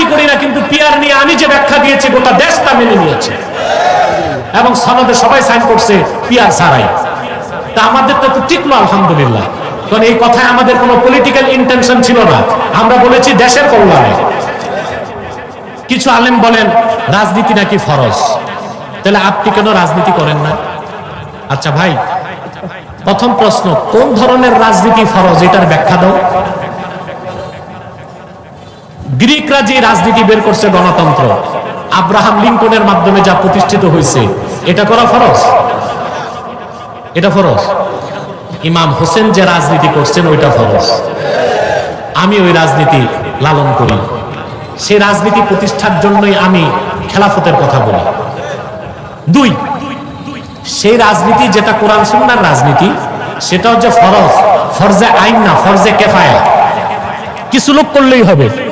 রাজনীতি করি না, কিন্তু পিয়ার নিয়ে আমি যে ব্যাখ্যা দিয়েছি, গোটা দেশ তা মেনে নিয়েছে। এবং সনদে সবাই সাইন করছে, পিয়ার ছাড়াই। তা আমাদের তো টিকলো আলহামদুলিল্লাহ। কারণ এই কথায় আমাদের কোনো পলিটিক্যাল ইন্টেনশন ছিল না। আমরা বলেছি দেশের কল্যাণে। কিছু আলেম বলেন, রাজনীতি নাকি ফরজ? তাহলে আপনি কেন রাজনীতি করেন না? আচ্ছা ভাই, প্রথম প্রশ্ন, কোন ধরনের রাজনীতি ফরজ? এটার ব্যাখ্যা দাও। গ্রিকরা যে রাজনীতি বের করছে গণতন্ত্র, আব্রাহাম লিঙ্কনের মাধ্যমে যা প্রতিষ্ঠিত হয়েছে, এটা করা ফরজ? এটা ফরজ? ইমাম হোসেন যে রাজনীতি করছেন, ওইটা ফরজ। আমি ওই রাজনীতি লালন করি। সেই রাজনীতি প্রতিষ্ঠার জন্যই আমি খেলাফতের কথা বলি। দুই, সেই রাজনীতি যেটা কোরআন সুন্নার রাজনীতি সেটা হচ্ছে ফরজ, ফরজে আইন না, ফরজে কেফায়া। কিছু লোক করলেই হবে।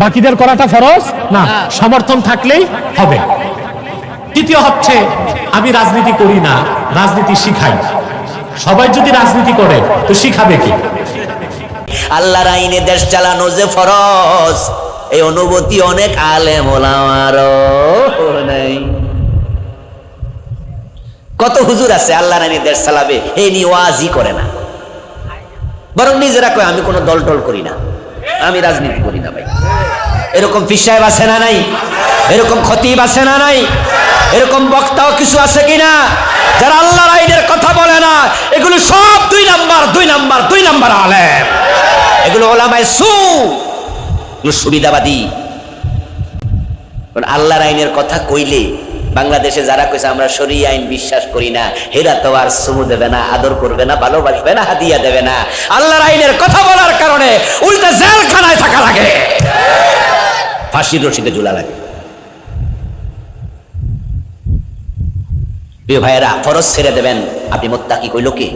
বাকিদের করাটা ফরজ? না সমর্থন থাকলেই হবে। তৃতীয় হচ্ছে আমি রাজনীতি করি না রাজনীতি শিখাই। সবাই যদি রাজনীতি করে তো শিখাবে কি? আল্লাহর আইনে দেশ চালানো যে ফরজ এই অনুভূতি অনেক আলেম ওলামারও নেই। কত হুজুর আছে আল্লাহর আইনে দেশ চালাবে এই নিয়ে ওয়াজই করে না। বরং নিজেরা কয় আমি কোনো দল টল করি না। আমি রাজনীতি করি না ভাই। এরকম ফির সাহেব আছে না নাই? এরকম খতিব আছে না নাই? এরকম বক্তাও কিছু আছে কিনা যারা আল্লাহর আইনের কথা বলে না, এগুলো সব দুই নাম্বার দুই নাম্বার দুই নাম্বার আলেম। এগুলো ওলামায় সু। সুবিধাবাদী। আল্লাহর আইনের কথা কইলে বাংলাদেশে যারা কইছে, আমরা সরি আইন বিশ্বাস করি না, হেরা তো আর সুমু দেবে না, আদর করবে না, ভালোবাসবে না, হাদিয়া দেবে না। আল্লাহর আইনের কথা বলার কারণে উল্টা জেলখানায় থাকা লাগে। ফাঁসির রশিদে ঝুলা লাগে। ভাইয়েরা, ফরজ ছেড়ে দেবেন। আপনি মোত্তাকি কইল কি?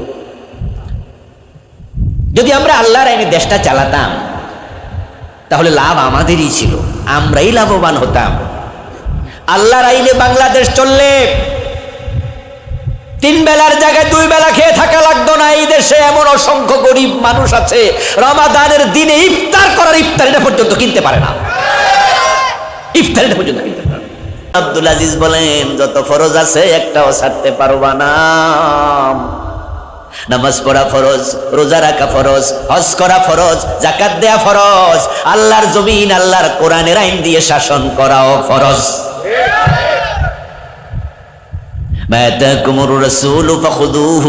যদি আমরা আল্লাহর আইনে দেশটা চালাতাম, তাহলে লাভ আমাদেরই ছিল, আমরাই লাভবান হতাম। আল্লাহর আইনে বাংলাদেশ চললে তিন বেলার জায়গায় দুই বেলা খেয়ে থাকা লাগতো না। এই দেশে এমন অসংখ্য গরিব মানুষ আছে, রমাদানের দিনে ইফতার করার ইফতারিটা পর্যন্ত কিনতে পারে না। ইফতারিটা পর্যন্ত কিনতে পারে আব্দুল আজিজ বলেন, যত ফরজ আছে একটাও ছাড়তে পারবা না। নামাজ পড়া ফরজ রোজা রাখা ফরজ হজ করা ফরজ জাকাত দেয়া ফরজ আল্লাহর জমিন আল্লাহর কোরআনের আইন দিয়ে শাসন করাও ফরজ ما آتاكم الرسول فخذوه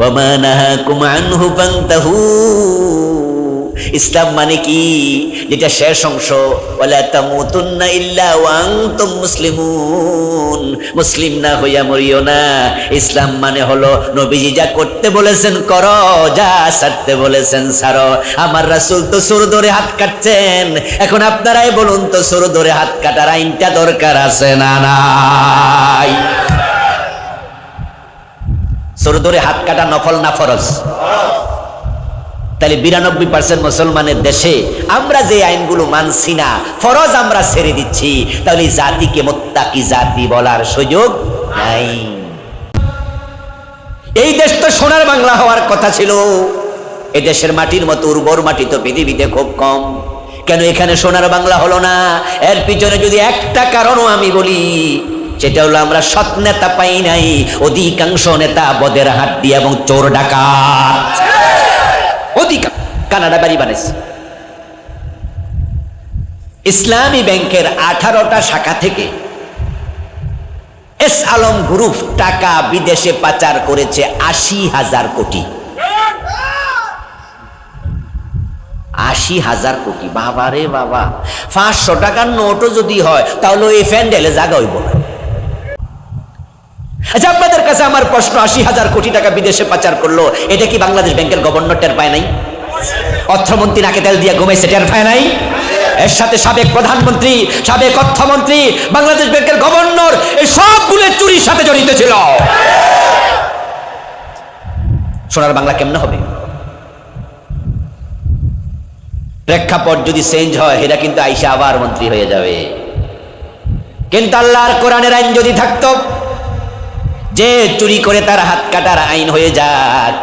وما نهاكم عنه فانتهوا ইসলাম মানে কি যেটা শেষ অংশ ওয়ালা তামুতুন্না ইল্লা ওয়া আনতুম মুসলিমুন মুসলিম না হইয়া মরিও না ইসলাম মানে হলো নবীজি যা করতে বলেছেন, করো যা ছাড়তে বলেছেন ছাড়ো আমার রাসূল তো সুর ধরে হাত কাটছেন। এখন আপনারাই বলুন তো, সুর ধরে হাত কাটার আইনটা দরকার আছে না নাই? সরু ধরে হাত কাটা নফল না ফরজ? তাহলে বিরানব্বই পার্সেন্ট মুসলমানের দেশে আমরা যে আইনগুলো মানছি না, ফরজ আমরা ছেড়ে দিচ্ছি। তাহলে জাতিকে মোত্তাকি জাতি বলার সুযোগ নাই। এই দেশ তো সোনার বাংলা হওয়ার কথা ছিল। এ দেশের মাটির মতো উর্বর মাটি তো পৃথিবীতে খুব কম। কেন এখানে সোনার বাংলা হলো না? এর পিছনে যদি একটা কারণও আমি বলি, সেটা হলো আমরা সৎ নেতা পাই নাই, অধিকাংশ নেতা বদের হাড্ডি এবং চোর ডাকাত। কানাডা বাড়ি বানাইছে। ইসলামী ব্যাংকের আঠারোটা শাখা থেকে এস আলম গ্রুপ টাকা বিদেশে পাচার করেছে আশি হাজার কোটি। আশি হাজার কোটি। বাবা রে বাবা। পাঁচশো টাকার নোটও যদি হয়, তাহলে ওই ফ্যান্ডেলে জায়গা হইব না। আচ্ছা আপনাদের কাছে আমার প্রশ্ন, আশি হাজার কোটি টাকা বিদেশে পাচার করল, এটা কি বাংলাদেশ ব্যাংকের গভর্নর টের পায় নাই? অর্থমন্ত্রী নাকে তেল দিয়ে ঘুমাইছে, টের পায় নাই? এর সাথে সাবেক প্রধানমন্ত্রী, সাবেক অর্থমন্ত্রী, বাংলাদেশ ব্যাংকের গভর্নর, এই সবগুলো চুরির সাথে জড়িত ছিল। সোনার বাংলা কেমন হবে? প্রেক্ষাপট যদি চেঞ্জ হয় এটা কিন্তু আইসা আবার মন্ত্রী হয়ে যাবে। কিন্তু আল্লাহর কোরআনের আইন যদি থাকতো, যে চুরি করে তার হাত কাটার আইন হয়ে যাক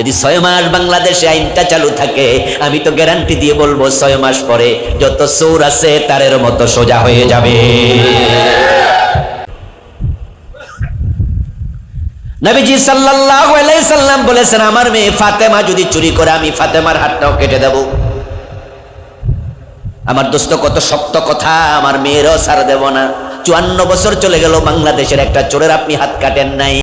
যদি ছয় মাস বাংলাদেশে আইনটা চালু থাকে, আমি তো গ্যারান্টি দিয়ে বলব ছয় মাস পরে যত চোর আছে তারের মতো সোজা হয়ে যাবে। নবীজি সাল্লাল্লাহু আলাইহি সাল্লাম বলেছেন, আমার মেয়ে ফাতেমা যদি চুরি করে, আমি ফাতেমার হাতটাও কেটে দেব। আমার দোস্ত কত শক্ত কথা, আমার মেয়েরও ছাড় দেব না। চুয়ান্ন বছর চলে গেল বাংলাদেশের একটা চোরের আপনি হাত কাটেন নাই।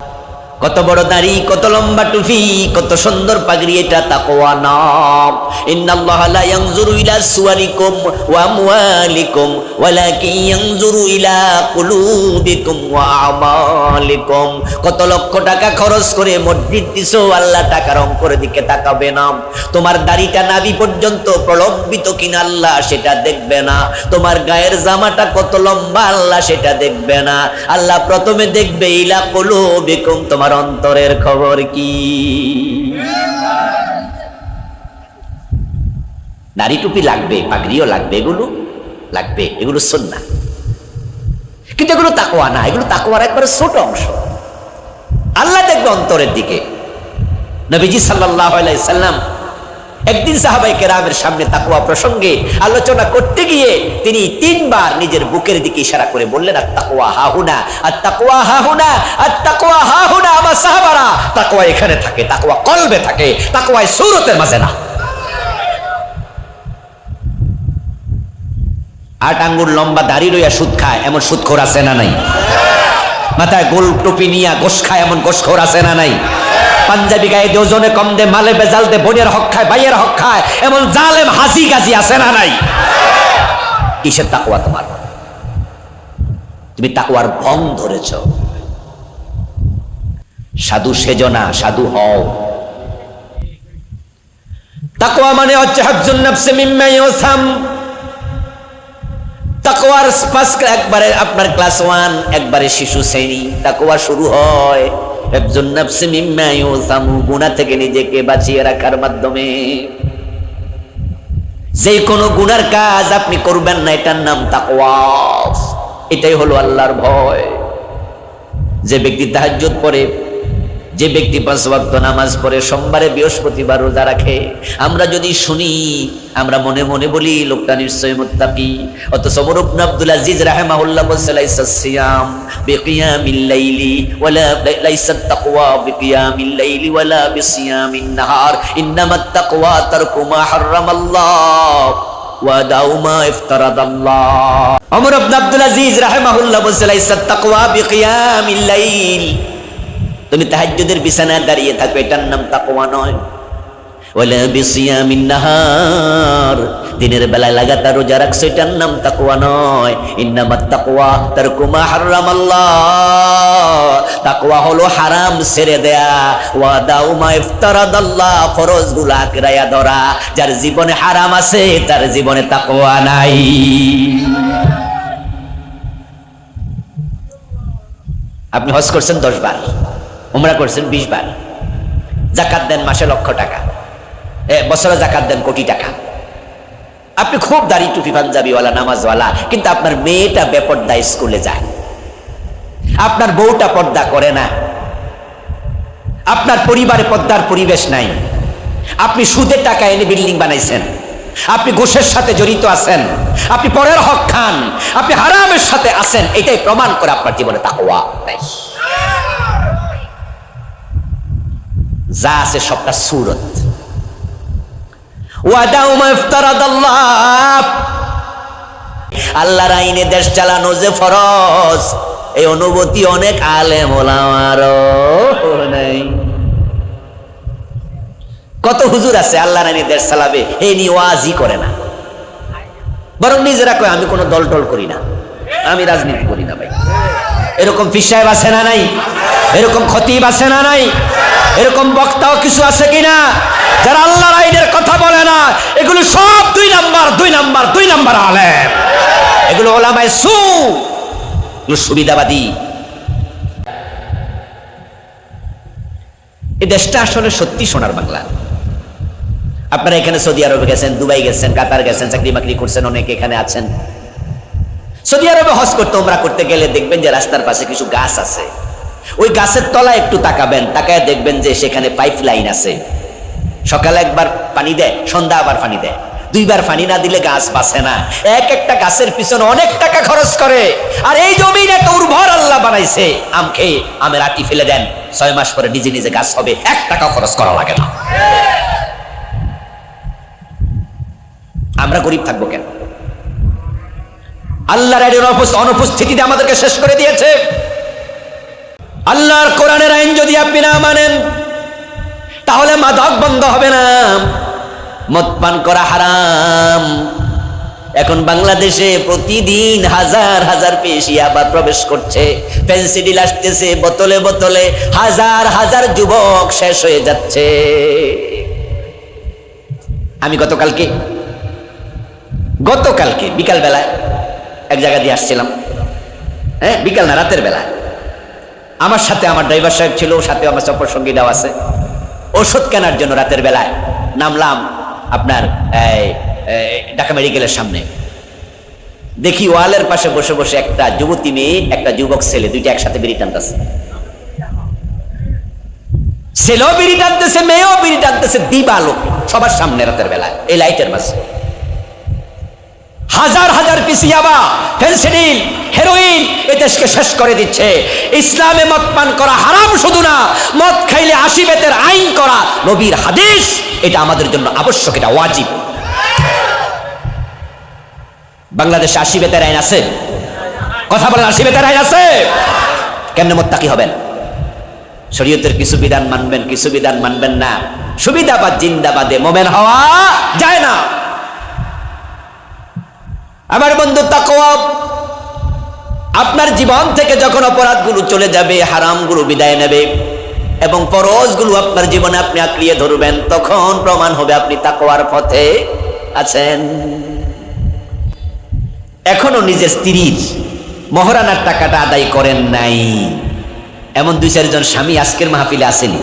কত বড় দাড়ি, কত লম্বা টুপি, কত সুন্দর পাগড়ি, এটা তাকওয়া নাম ইন্নাল্লাহ লা ইয়ানজুরু ইলা সুওয়ারিকুম ওয়া আমওয়ালিকুম, ওয়ালাকিন ইয়ানজুরু ইলা কুলুবিকুম ওয়া আমালিকুম। কত লক্ষ টাকা খরচ করে মসজিদ দিছো, আল্লাহ টাকার অঙ্কের দিকে তাকাবে না। তোমার দাড়িটা নাভি পর্যন্ত প্রলম্বিত কিনা আল্লাহ সেটা দেখবে না। তোমার গায়ের জামাটা কত লম্বা, আল্লাহ সেটা দেখবে না। আল্লাহ প্রথমে দেখবে, ইলা কুলুবিকুম, তোমার অন্তরের খবর কি? নারী টুপি লাগবে, পাগড়িও লাগবে, এগুলো লাগবে, এগুলো সন্না কিন্তু এগুলো তাকোয়া না, এগুলো তাকোয়ার একবারে ছোট অংশ। আল্লাহ দেখবে অন্তরের দিকে। নবীজি সাল্লাহ সাল্লাম একদিন সাহাবাই কেরামের সামনে তাকুয়া প্রসঙ্গে আলোচনা করতে গিয়ে তিনি তিনবার নিজের বুকের দিকে ইশারা করে বললেন আর তাকুয়া হাহুনা আর তাকুয়া হাহুনা আর তাকুয়া হাহুনা, আমার সাহাবারা। তাকুয়া এখানে থাকে তাকুয়া কলবে থাকে তাকুয়ায় সুরতের মাঝে না। আট আঙ্গুর লম্বা দাড়ি রইয়া সুদ খায়, এমন সুদখোর আছে না নাই? মাথায় গোল টুপি নিয়া গোস খায়, এমন গোসখোর আছে না নাই? পাঞ্জাবি গায়ে দে ওজনে কম দে, মালে বেজাল দে, বোনের হক খায়, ভাইয়ের হক খায়, এমন জালেম, হাসি গাজি আছে না নাই? কিসের তাকুয়া তোমার? তুমি তাকুয়ার ভং ধরেছ। সাধু সেজনা সাধু হও। তাকুয়া মানে হচ্ছে হাফজুন নাফসে মিম্মা ইউসাম তাকওয়ার ফার্স্ট একবারে আপনার ক্লাস ওয়ান, একবারে শিশু শ্রেণি, তাকওয়া শুরু হয়। একজন নাফসে মিম্মা ইউসামু গুনাহ থেকে নিজেকে বাঁচিয়ে রাখার মাধ্যমে। যে কোনো গুনার কাজ আপনি করবেন না, এটার নাম তাকওয়া। এটাই হলো আল্লাহর ভয়। যে ব্যক্তি তাহাজ্জুদ পড়ে যে ব্যক্তি পাঁচ ওয়াক্ত নামাজ পড়ে সোমবারে বৃহস্পতিবার রোজা রাখে, আমরা যদি শুনি, আমরা মনে মনে বলি, লোকটা নিশ্চয় মুত্তাকি। অথচ ওমর ইবনে আব্দুল আজিজ রাহিমাহুল্লাহ বলছে, লাইসা সিয়াম বিকিয়ামিল লাইলি ওয়ালা লাইসা তাকওয়া বিকিয়ামিল লাইলি ওয়ালা বিসিয়ামিন নাহার। ইন্নামাত তাকওয়া তারকু মা হারামাল্লাহ ওয়া দাউ মা ইফতারাদাল্লাহ। ওমর ইবনে আব্দুল আজিজ রাহিমাহুল্লাহ বলছে, লাইসা তাকওয়া বিকিয়ামিল লাইল। তুমি তাহাজ্জুদের বিছানায় দাঁড়িয়ে থাকবে, এটার নাম তাকওয়া নয়। দিনের বেলায় লাগাতার রোজা রাখছো, এটার নাম তাকওয়া নয়। ইন্নামাত তাকওয়া তারকু মা হারামাল্লাহ। তাকওয়া হলো হারাম ছেড়ে দেয়া। ওয়া দাউ মা ইফতারাদাল্লাহ ফরজগুলো আকরায়া ধরা। যার জীবনে হারাম আছে, তার জীবনে তাকওয়া নাই। আপনি হজ করছেন দশ বার। উমরা করছেন বিশ বার। জাকাত দেন মাসে লক্ষ টাকা। বছরে জাকাত দেন কোটি টাকা। আপনি খুব দাড়ি টুপি পাঞ্জাবিওয়ালা, নামাজওয়ালা, কিন্তু আপনার মেয়েটা বেপর্দা স্কুলে যায়। আপনার বউটা পর্দা করে না। আপনার পরিবারে পর্দার পরিবেশ নাই। আপনি সুদের টাকা এনে বিল্ডিং বানাইছেন। আপনি ঘুষের সাথে জড়িত আছেন। আপনি পরের হক খান। আপনি হারামের সাথে আছেন। এটাই প্রমাণ করে আপনার জীবনে তাকওয়া। নাই যা আছে সবটা সুরত। আল্লাহর আইনে দেশ চালানো যে ফরজ, এই অনুভূতি অনেক আলেম ওলামারও নাই। কত হুজুর আছে আল্লাহ রানী দেশ চালাবে এই নিয়ে ওয়াজই করে না। বরং নিজেরা কয়, আমি কোনো দল টল করি না, আমি রাজনীতি করি না ভাই। এরকম ফির সাহেব আছে না নাই? এরকম খতিব আছে না নাই? এরকম বক্তাও কিছু আছে কিনা? যারা আল্লাহর আইনের কথা বলে না, এগুলো সব দুই নাম্বার দুই নাম্বার দুই নাম্বার আলেম। এগুলো ওলামায় সু সুবিধাবাদী। এই দেশটা আসলে সত্যি সোনার বাংলা। আপনারা এখানে সৌদি আরবে গেছেন, দুবাই গেছেন, কাতার গেছেন, চাকরি বাকরি করছেন, অনেকে এখানে আছেন। সৌদি আরবে হজ করতে ওমরা করতে গেলে দেখবেন যে রাস্তার পাশে কিছু গাছ আছে। ওই গাছের তলায় একটু তাকাবেন, তাকায় দেখবেন যে সেখানে পাইপ লাইন আছে। সকালে একবার পানি দেয়, সন্ধ্যা আবার পানি দেয়। দুইবার পানি না দিলে গাছ বাঁচে না। এক একটা গাছের পিছনে অনেক টাকা খরচ করে। আর এই জমিন এত উর্বর আল্লাহ বানাইছে। আম খেয়ে আমের আটি ফেলে দেন। ছয় মাস পরে নিজে নিজে গাছ হবে। এক টাকা খরচ করা লাগে না। আমরা গরিব থাকব কেন? আল্লাহর অনুপস্থিতিতে আমাদেরকে শেষ করে দিয়েছে। আল্লাহর কোরআনের আইন যদি আপনি না মানেন, তাহলে মাদক বন্ধ হবে না। মদ পান করা হারাম। এখন বাংলাদেশে প্রতিদিন হাজার হাজার পেশি আবার প্রবেশ করছে। পেন্সিডিল আসতেছে, বোতলে বোতলে হাজার হাজার যুবক শেষ হয়ে যাচ্ছে। আমি গতকালকে গতকালকে বিকাল বেলায় এক জায়গা দিয়ে আসছিলাম। হ্যাঁ বিকাল না, রাতের বেলায়। আমার সাথে আমার ড্রাইভার সাহেব ছিল, ওর সাথে আমার সফর সঙ্গীরাও আছে। ওষুধ কেনার জন্য রাতের বেলায় নামলাম আপনার ঢাকা মেডিকেলের সামনে। দেখি ওয়ালের পাশে বসে বসে একটা যুবতী মেয়ে, একটা যুবক ছেলে, দুইটা একসাথে বিড়ি টানতেছে। ছেলেও বিড়ি টানতেছে, মেয়েও বিড়ি টানতেছে দিবালো সবার সামনে রাতের বেলায়, এই লাইটের মাঝে। হাজার হাজার পিসিয়াবা ফেন্সিডিল হেরোইন এ দেশকে শেষ করে দিচ্ছে। ইসলামে মদ পান করা হারাম শুধু না, মদ খাইলে আশি বেতের আইন করা নবীর হাদিস, এটা আমাদের জন্য আবশ্যক, এটা ওয়াজিব। বাংলাদেশে আশি বেতের আইন আছে? কথা বলেন, আশি বেতের আইন আছে? কেমনে মোত্তাকি হবেন? শরীয়তের কিছু বিধান মানবেন, কিছু বিধান মানবেন না। সুবিধাবাদ জিন্দাবাদে মোমেন হওয়া যায় না। আমার বন্ধু তাকওয়া আপনার জীবন থেকে যখন অপরাধগুলো চলে যাবে, হারামগুলো বিদায় নেবে এবং পরশগুলো আপনার জীবনে আপনি আঁকড়িয়ে ধরবেন, তখন প্রমাণ হবে আপনি তাকওয়ার পথে আছেন। এখনও নিজের স্ত্রীর মহারানার টাকাটা আদায় করেন নাই। এমন দুই চারজন স্বামী আজকের মাহফিলে আসেনি।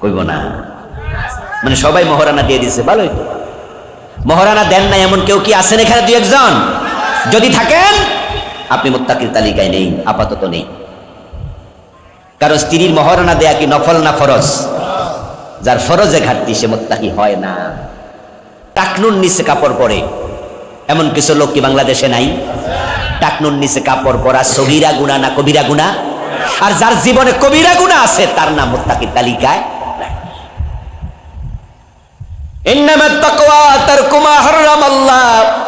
কইব না। মানে সবাই মহারানা দিয়ে দিছে, ভালোই মহারানা দেন নাই, এমন কেউ কি আছেন এখানে দুই একজন? যদি থাকেন আপনি মোত্তাকির তালিকায় নেই, আপাতত নেই। কারণ স্ত্রীর মহরণা দেয়া কি নফল না ফরজ? যার ফরজে ঘাটতি সে মোত্তাকি হয় না। টাকনুন নিচে কাপড় পরে। এমন কিছু লোক কি বাংলাদেশে নাই? টাকনুন নিচে কাপড় পরা সবিরা গুণা না কবিরা গুণা? আর যার জীবনে কবিরা গুণা আছে, তার নাম মোত্তাকি তালিকায় ইন্নামাত তাকওয়া, তারকুমা হারাম আল্লাহ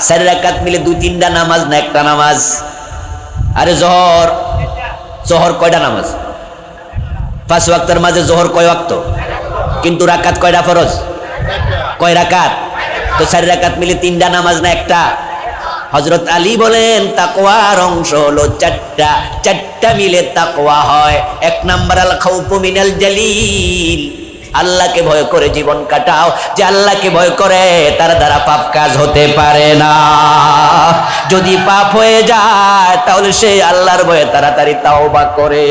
চার রাকাত মিলে দুই, তিনটা নামাজ না একটা নামাজ? আরে জহর। জহর কয়টা নামাজ? পাঁচ ওয়াক্তের মাঝে জহর কয় ওয়াক্ত? কিন্তু রাকাত কয়টা ফরজ? কয় রাকাত? তো চার রাকাত মিলে তিনটা নামাজ না একটা? হজরত আলী বলেন, তাকওয়ার অংশ হলো চারটা। চারটা মিলে তাকওয়া হয়। এক নাম্বার আল খাউফু মিনাল জালিল। আল্লাহকে ভয় করে জীবন কাটাও। যে আল্লাহকে ভয় করে, তার দ্বারা পাপ কাজ হতে পারে না। যদি পাপ হয়ে যায়, তাহলে সেই আল্লাহর ভয়ে তাড়াতাড়ি তাও বা করে।